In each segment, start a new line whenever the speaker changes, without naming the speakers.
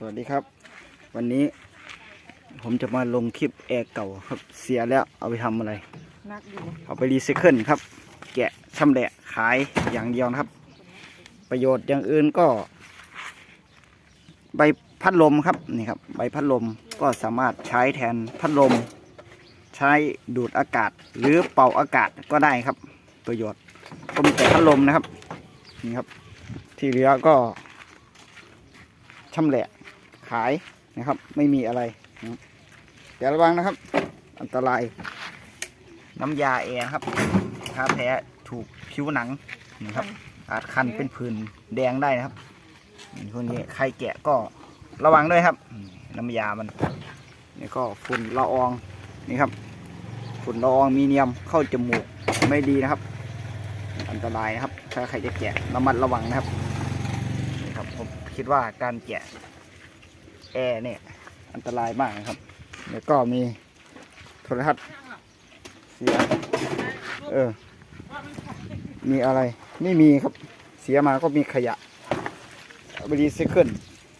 สวัสดีครับ วันนี้ผมจะมาลงคลิปแอร์เก่าครับเสียแล้วเอาไปทำอะไร
นักอยู่
เอาไปรีไซเคิลครับ แกะชำแหละขายอย่างเดียวนะครับ ประโยชน์อย่างอื่นก็ ใบพัดลมครับนี่ครับ ใบพัดลมก็สามารถใช้แทนพัดลม ใช้ดูดอากาศ หรือเป่าอากาศก็ได้ครับ ประโยชน์ก็มีแต่พัดลมนะครับนี่ครับ ที่เหลือก็ชำแหละ ขายนะครับ ไม่มีอะไรนะอย่าระวังนะครับ อันตราย น้ำยาแอร์ครับถ้าแพ้ถูกผิวหนังนี่ครับ อาจคันเป็นผื่นแดงได้นะครับนี่พวกนี้ใครแกะก็ระวังด้วยครับ น้ำยามันนี่ก็ฝุ่นละอองนี่ครับ ฝุ่นละอองมีเนียมเข้าจมูกไม่ดีนะครับ อันตรายนะครับ ถ้าใครจะแกะระมัดระวังนะครับนี่ครับผมคิดว่าการแกะ แอร์เนี่ยอันตรายมากนะครับแล้วก็มีโทรทัศน์เสีย เออ มีอะไร ไม่มีครับ เสียมาก็มีขยะเอาไปรีไซเคิล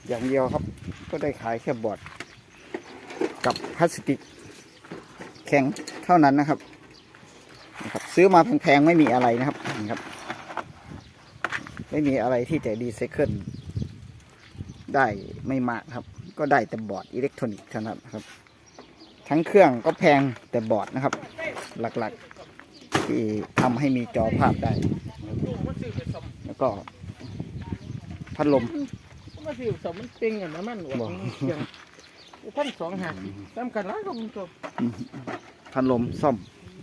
อย่างเดียวครับ ก็ได้ขายแค่บอร์ดกับพลาสติก แข็งเท่านั้นนะครับนะครับ ซื้อมาแพงๆไม่มีอะไรนะครับนี่ครับ ไม่มีอะไรที่จะรีไซเคิลได้ไม่มากครับ ก็ได้แต่บอร์ดอิเล็กทรอนิกส์เท่านั้นครับ ทั้งเครื่องก็แพงแต่บอร์ดนะครับ หลักๆที่ทำให้มีจอภาพได้ แล้วก็พัดลม
มาสิสมมันเป็นอย่างนั้นมันหว
บ่า
นเสียงท่านสองหักสำคัญร้ายก็มึงจบ
พัดลมซ่อม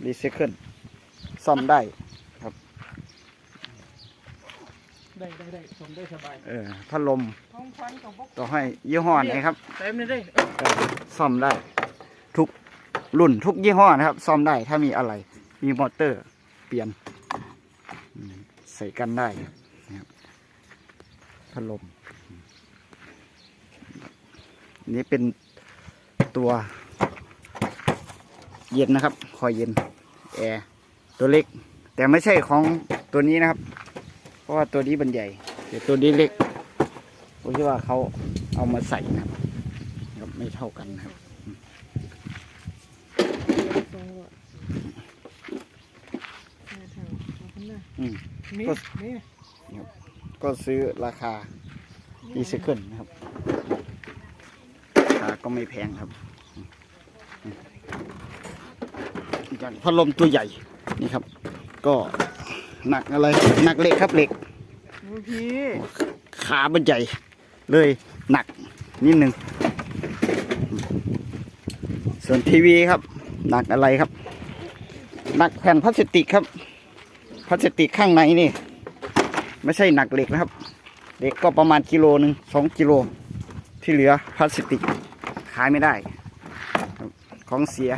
รีไซเคิลซ่อมได้
ได้ได้ได้สมได้สบาย
เออพัดลม
ท้องฟันของพวก
ต่อให้ยี่ห้อไหนครับ
เต็มเลยได้
ก็ซ่อมได้ ทุกรุ่นทุกยี่ห้อนะครับ ซ่อมได้ถ้ามีอะไร มีมอเตอร์เปลี่ยนอืมใส่กันได้นะครับพัดลมนี่เป็นตัวเย็นนะครับ คอยเย็นแอร์ตัวเล็ก แต่ไม่ใช่ของตัวนี้นะครับ เพราะว่าตัวนี้มันใหญ่แต่ตัวนี้เล็กผมคิดว่าเขาเอามาใส่นะครับครับไม่เท่ากันนะครับอืม
นี่
ก็
นี่
ก็ซื้อราคารีไซเคิลนะครับราคาก็ไม่แพงครับอืมอย่างพัดลมตัวใหญ่นี่ครับ ก็ หนักอะไรหนักเหล็กครับเหล็ก
ดูพี่
ขามันใหญ่เลยหนักนิดนึงส่วนทีวีครับ หนักอะไรครับ หนักแผ่นพลาสติกครับพลาสติกข้างในนี่ ไม่ใช่หนักเหล็กนะครับเหล็กก็ประมาณกิโลหนึ่งสองกิโลที่เหลือพลาสติกขายไม่ได้ครับของเสีย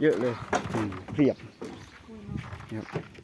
เยอะเลยอืมเพียบ นะครับ